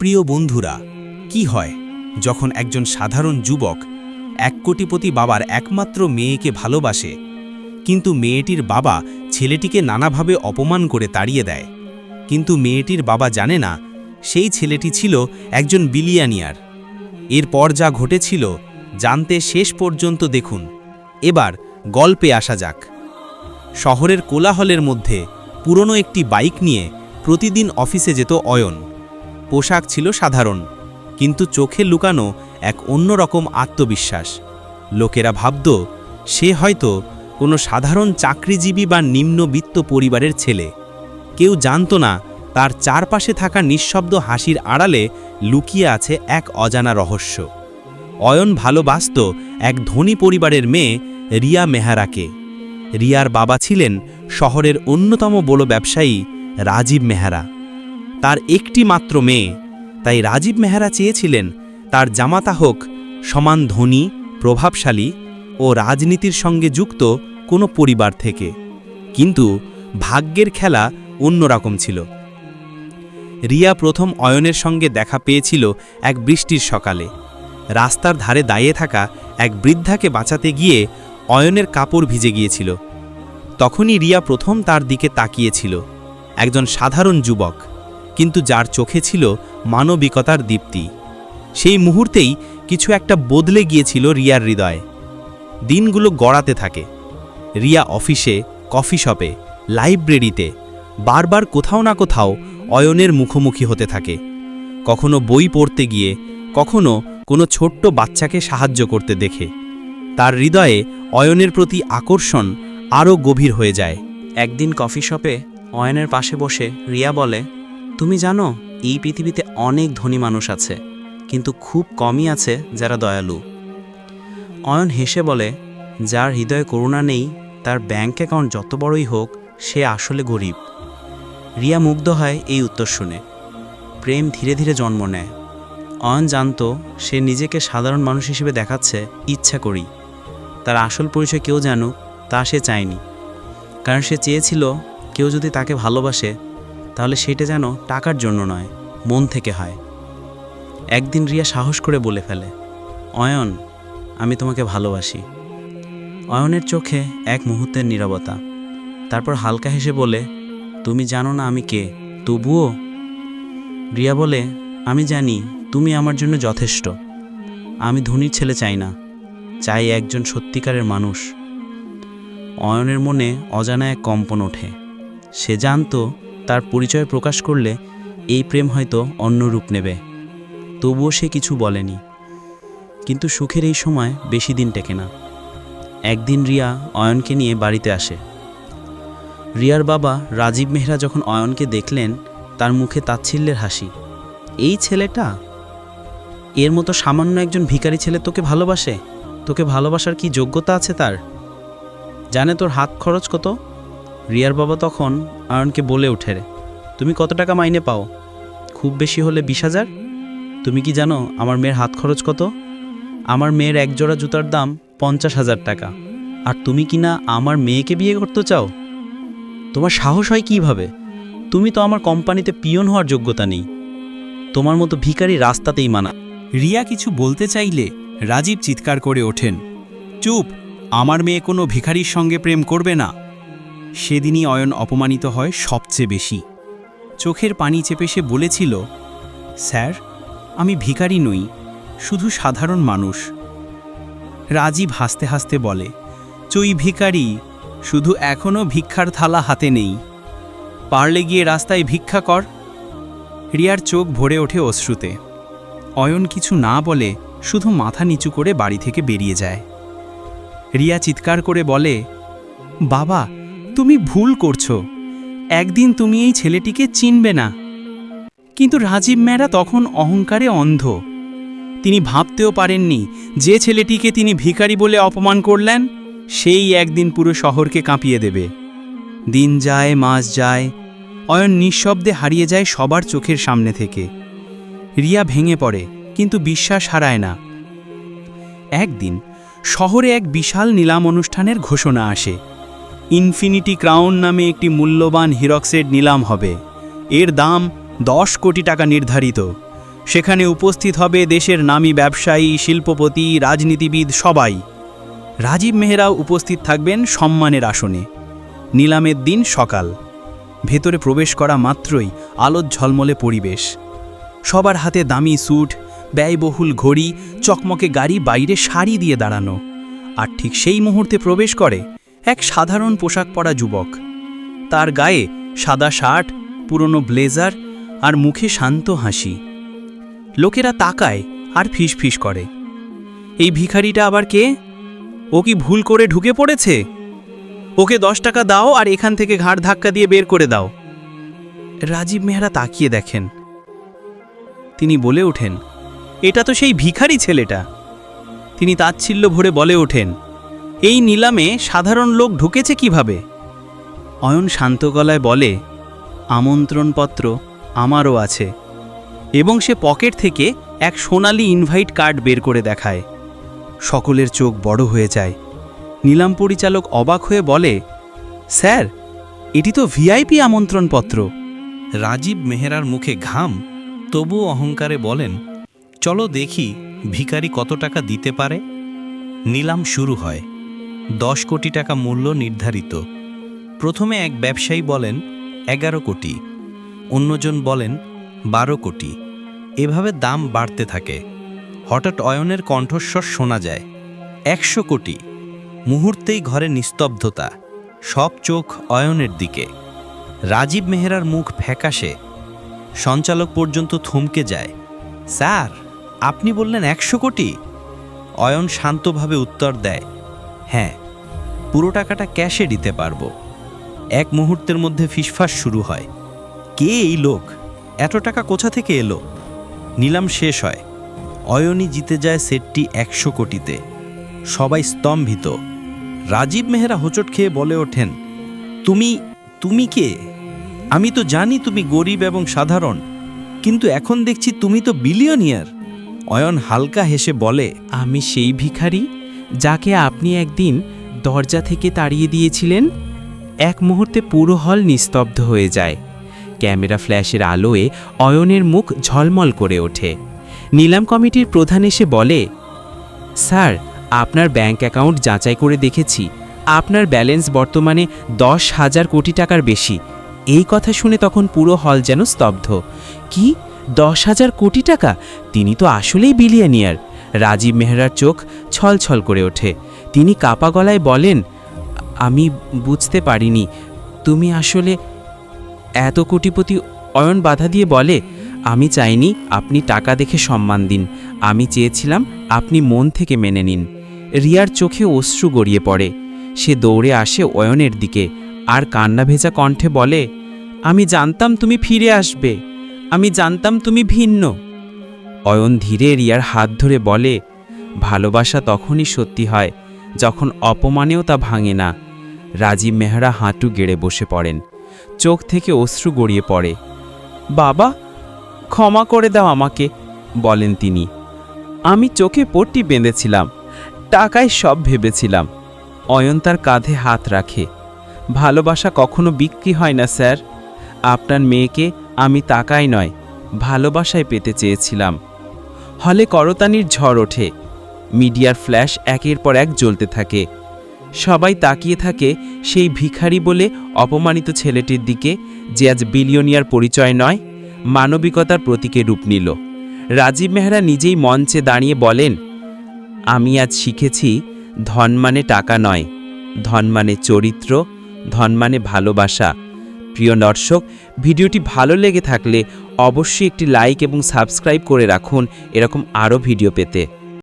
প্রিয় বন্ধুরা, কি হয় যখন একজন সাধারণ যুবক এক কোটিপতি বাবার একমাত্র মেয়েকে ভালোবাসে, কিন্তু মেয়েটির বাবা ছেলেটিকে নানাভাবে অপমান করে তাড়িয়ে দেয়। কিন্তু মেয়েটির বাবা জানে না, সেই ছেলেটি ছিল একজন বিলিয়ানিয়ার। এরপর যা ঘটেছিল, জানতে শেষ পর্যন্ত দেখুন। এবার গল্পে আসা যাক। শহরের কোলাহলের মধ্যে পুরনো একটি বাইক নিয়ে প্রতিদিন অফিসে যেত অয়ন। পোশাক ছিল সাধারণ, কিন্তু চোখে লুকানো এক অন্যরকম আত্মবিশ্বাস। লোকেরা ভাবত, সে হয়তো কোনো সাধারণ চাকরিজীবী বা নিম্নবিত্ত পরিবারের ছেলে। কেউ জানত না, তার চারপাশে থাকা নিঃশব্দ হাসির আড়ালে লুকিয়ে আছে এক অজানা রহস্য। অয়ন ভালোবাসত এক ধনী পরিবারের মেয়ে, রিয়া মেহারাকে। রিয়ার বাবা ছিলেন শহরের অন্যতম বড় ব্যবসায়ী রাজীব মেহরা। তার একটি মাত্র মেয়ে। তাই রাজীব মেহরা চেয়েছিলেন তার জামাতা হোক সমান ধনী, প্রভাবশালী ও রাজনীতির সঙ্গে যুক্ত কোনো পরিবার থেকে। কিন্তু ভাগ্যের খেলা অন্যরকম ছিল। রিয়া প্রথম অয়নের সঙ্গে দেখা পেয়েছিল এক বৃষ্টির সকালে। রাস্তার ধারে দাঁড়িয়ে থাকা এক বৃদ্ধাকে বাঁচাতে গিয়ে অয়নের কাপড় ভিজে গিয়েছিল। তখনই রিয়া প্রথম তার দিকে তাকিয়েছিল। একজন সাধারণ যুবক। কিন্তু যার চোখে ছিল মানবিকতার দীপ্তি। সেই মুহূর্তেই কিছু একটা বদলে গিয়েছিল রিয়ার হৃদয়ে। দিনগুলো গড়াতে থাকে। রিয়া অফিসে, কফি শপে, লাইব্রেরিতে, বারবার কোথাও না কোথাও অয়নের মুখোমুখি হতে থাকে। কখনো বই পড়তে গিয়ে, কখনো কোনো ছোট্ট বাচ্চাকে সাহায্য করতে দেখে। তার হৃদয়ে অয়নের প্রতি আকর্ষণ আরও গভীর হয়ে যায়। একদিন কফি শপে অয়নের পাশে বসে রিয়া বলে তুমি জানো, এই পৃথিবীতে অনেক ধনী মানুষ আছে, কিন্তু খুব কমই আছে যারা দয়ালু। অয়ন হেসে বলে, যার হৃদয়ে করুণা নেই, তার ব্যাংক অ্যাকাউন্ট যত বড়ই হোক, সে আসলে গরিব। রিয়া মুগ্ধ হয় এই উত্তর শুনে। প্রেম ধীরে ধীরে জন্ম নেয়। অয়ন জানতো, সে নিজেকে সাধারণ মানুষ হিসেবে দেখাচ্ছে ইচ্ছা করি তার আসল পরিচয় কেউ জানুক, তা সে চায়নি। কারণ সে চেয়েছিল, কেউ যদি তাকে ভালোবাসে তাহলে সেটা যেন টাকার জন্য নয়, মন থেকে হয়। একদিন রিয়া সাহস করে বলে ফেলে, অয়ন, আমি তোমাকে ভালোবাসি। অয়নের চোখে এক মুহূর্তের নীরবতা। তারপর হালকা হেসে বলে, তুমি জানো না আমি কে, তবুও? রিয়া বলে, আমি জানি তুমি আমার জন্য যথেষ্ট। আমি ধনীর ছেলে চাই না, চাই একজন সত্যিকারের মানুষ। অয়নের মনে অজানা এক কম্পন ওঠে। সে জানতো তার পরিচয় প্রকাশ করলে এই প্রেম হয়তো অন্য রূপ নেবে। তবুও সে কিছু বলেনি। কিন্তু সুখের এই সময় বেশি দিন টেকে না। একদিন রিয়া অয়নকে নিয়ে বাড়িতে আসে। রিয়ার বাবা রাজীব মেহরা যখন অয়নকে দেখলেন, তার মুখে তাচ্ছিল্যের হাসি। এই ছেলেটা? এর মতো সামান্য একজন ভিখারি ছেলে তোকে ভালোবাসে? তোকে ভালোবাসার কি যোগ্যতা আছে তার? জানে তোর হাত খরচ কত? রিয়ার বাবা তখন আয়নকে বলে ওঠে তুমি কত টাকা মাইনে পাও? খুব বেশি হলে বিশ হাজার? তুমি কি জানো আমার মেয়ের হাত খরচ কত? আমার মেয়ের এক জোড়া জুতার দাম পঞ্চাশ হাজার টাকা। আর তুমি কি না আমার মেয়েকে বিয়ে করতে চাও? তোমার সাহস হয় কীভাবে? তুমি তো আমার কোম্পানিতে পিয়ন হওয়ার যোগ্যতা নেই। তোমার মতো ভিখারি রাস্তাতেই মানা। রিয়া কিছু বলতে চাইলে রাজীব চিৎকার করে ওঠেন। চুপ, আমার মেয়ে কোনো ভিখারির সঙ্গে প্রেম করবে না। সেদিনই অয়ন অপমানিত হয় সবচেয়ে বেশি। চোখের পানি চেপে সে বলেছিল, স্যার, আমি ভিখারি নই, শুধু সাধারণ মানুষ। রাজীব হাসতে হাসতে বলে, চই ভিখারি, শুধু এখনও ভিক্ষার থালা হাতে নেই। পারলে গিয়ে রাস্তায় ভিক্ষা কর। রিয়ার চোখ ভরে ওঠে অশ্রুতে। অয়ন কিছু না বলে শুধু মাথা নিচু করে বাড়ি থেকে বেরিয়ে যায়। রিয়া চিৎকার করে বলে, বাবা তুমি ভুল করছ। একদিন তুমি এই ছেলেটিকে চিনবে না। কিন্তু রাজীব ম্যারা তখন অহংকারে অন্ধ। তিনি ভাবতেও পারেননি, যে ছেলেটিকে তিনি ভিখারি বলে অপমান করলেন, সেই একদিন পুরো শহরকে কাঁপিয়ে দেবে। দিন যায়, মাস যায়, অয়ন নিঃশব্দে হারিয়ে যায় সবার চোখের সামনে থেকে। রিয়া ভেঙে পড়ে, কিন্তু বিশ্বাস হারায় না। একদিন শহরে এক বিশাল নিলাম অনুষ্ঠানের ঘোষণা আসে। ইনফিনিটি ক্রাউন নামে একটি মূল্যবান হিরক্সের নিলাম হবে। এর দাম দশ কোটি টাকা নির্ধারিত। সেখানে উপস্থিত হবে দেশের নামী ব্যবসায়ী, শিল্পপতি, রাজনীতিবিদ সবাই। রাজীব মেহরাও উপস্থিত থাকবেন সম্মানের আসনে। নিলামের দিন সকাল। ভেতরে প্রবেশ করা মাত্রই আলোর ঝলমলে পরিবেশ। সবার হাতে দামি স্যুট, ব্যয়বহুল ঘড়ি, চকমকে গাড়ি বাইরে শাড়ি দিয়ে দাঁড়ানো। আর ঠিক সেই মুহূর্তে প্রবেশ করে এক সাধারণ পোশাক পরা যুবক। তার গায়ে সাদা শার্ট, পুরনো ব্লেজার আর মুখে শান্ত হাসি। লোকেরা তাকায় আর ফিস ফিস করে। এই ভিখারিটা আবার কে? ও কি ভুল করে ঢুকে পড়েছে? ওকে দশ টাকা দাও আর এখান থেকে ঘাড় ধাক্কা দিয়ে বের করে দাও। রাজীব মেহরা তাকিয়ে দেখেন। তিনি বলে ওঠেন, এটা তো সেই ভিখারি ছেলেটা। তিনি তাচ্ছিল্য ভরে বলে ওঠেন এই নিলামে সাধারণ লোক ঢুকেছে কীভাবে? অয়ন শান্ত গলায় বলে, আমন্ত্রণপত্র আমারও আছে। এবং সে পকেট থেকে এক সোনালি ইনভাইট কার্ড বের করে দেখায়। সকলের চোখ বড় হয়ে যায়। নিলাম পরিচালক অবাক হয়ে বলে, স্যার, এটি তো ভিআইপি আমন্ত্রণপত্র। রাজীব মেহরার মুখে ঘাম, তবুও অহংকারে বলেন, চলো দেখি ভিখারি কত টাকা দিতে পারে? নিলাম শুরু হয়। দশ কোটি টাকা মূল্য নির্ধারিত। প্রথমে এক ব্যবসায়ী বলেন, এগারো কোটি। অন্যজন বলেন, বারো কোটি। এভাবে দাম বাড়তে থাকে। হঠাৎ অয়নের কণ্ঠস্বর শোনা যায়, একশো কোটি। মুহূর্তেই ঘরে নিস্তব্ধতা, সব চোখ অয়নের দিকে। রাজীব মেহরার মুখ ফ্যাকাশে, সঞ্চালক পর্যন্ত থমকে যায়, স্যার, আপনি বললেন একশো কোটি? অয়ন শান্তভাবে উত্তর দেয় হ্যাঁ পুরো টাকাটা ক্যাশে দিতে পারব। এক মুহূর্তের মধ্যে ফিসফাস শুরু হয়। কে এই লোক? এত টাকা কোথা থেকে এলো? নিলাম শেষ হয়। অয়নই জিতে যায় সেটটি একশো কোটিতে। সবাই স্তম্ভিত। রাজীব মেহরা হোঁচট খেয়ে বলে ওঠেন, তুমি তুমি কে? আমি তো জানি তুমি গরিব এবং সাধারণ, কিন্তু এখন দেখছি তুমি তো বিলিয়নিয়ার। অয়ন হালকা হেসে বলে, আমি সেই ভিখারি যাকে আপনি একদিন দরজা থেকে তাড়িয়ে দিয়েছিলেন, এক মুহূর্তে পুরো হল নিস্তব্ধ হয়ে যায়। ক্যামেরা ফ্ল্যাশের আলোয় অয়নের মুখ ঝলমল করে ওঠে। নিলাম কমিটির প্রধান এসে বলে, স্যার, আপনার ব্যাংক অ্যাকাউন্ট যাচাই করে দেখেছি। আপনার ব্যালেন্স বর্তমানে দশ হাজার কোটি টাকার বেশি। এই কথা শুনে তখন পুরো হল যেন স্তব্ধ। কি? দশ হাজার কোটি টাকা? তিনি তো আসলেই বিলিয়নিয়ার। রাজীব মেহরার চোখ ছলছল করে ওঠে। তিনি কাপা গলায় বলেন, আমি বুঝতে পারিনি। তুমি আসলে এত কোটিপতি অয়ন বাধা দিয়ে বলে, আমি চাইনি আপনি টাকা দেখে সম্মান দিন। আমি চেয়েছিলাম আপনি মন থেকে মেনে নিন। রিয়ার চোখে অশ্রু গড়িয়ে পড়ে। সে দৌড়ে আসে অয়নের দিকে। আর কান্না ভেজা কণ্ঠে বলে, আমি জানতাম তুমি ফিরে আসবে। আমি জানতাম তুমি ভিন্ন। অয়ন ধীরে রিয়ার হাত ধরে বলে, ভালোবাসা তখনই সত্যি হয় যখন অপমানেও তা ভাঙে না। রাজীব মেহরা হাঁটু গেড়ে বসে পড়েন। চোখ থেকে অশ্রু গড়িয়ে পড়ে। বাবা, ক্ষমা করে দাও আমাকে, বলেন তিনি। আমি চোখে পট্টি বেঁধেছিলাম, টাকায় সব ভেবেছিলাম। অয়ন তার কাঁধে হাত রাখে। ভালোবাসা কখনো বিক্রি হয় না, স্যার। আপনার মেয়েকে আমি টাকায় নয়, ভালোবাসায় পেতে চেয়েছিলাম। হলে করতানির ঝড় ওঠে। মিডিয়ার ফ্ল্যাশ একের পর এক জ্বলতে থাকে। সবাই তাকিয়ে থাকে সেই ভিখারি বলে অপমানিত ছেলেটির দিকে, যে আজ বিলিয়নিয়ার পরিচয় নয়, মানবিকতার প্রতীকে রূপ নিল। রাজীব মেহরা নিজেই মঞ্চে দাঁড়িয়ে বলেন, আমি আজ শিখেছি, ধন মানে টাকা নয়। ধন মানে চরিত্র, ধন মানে ভালোবাসা। প্রিয় দর্শক, ভিডিওটি ভালো লেগে থাকলে অবশ্যই একটি লাইক এবং সাবস্ক্রাইব করে রাখুন এরকম আরও ভিডিও পেতে।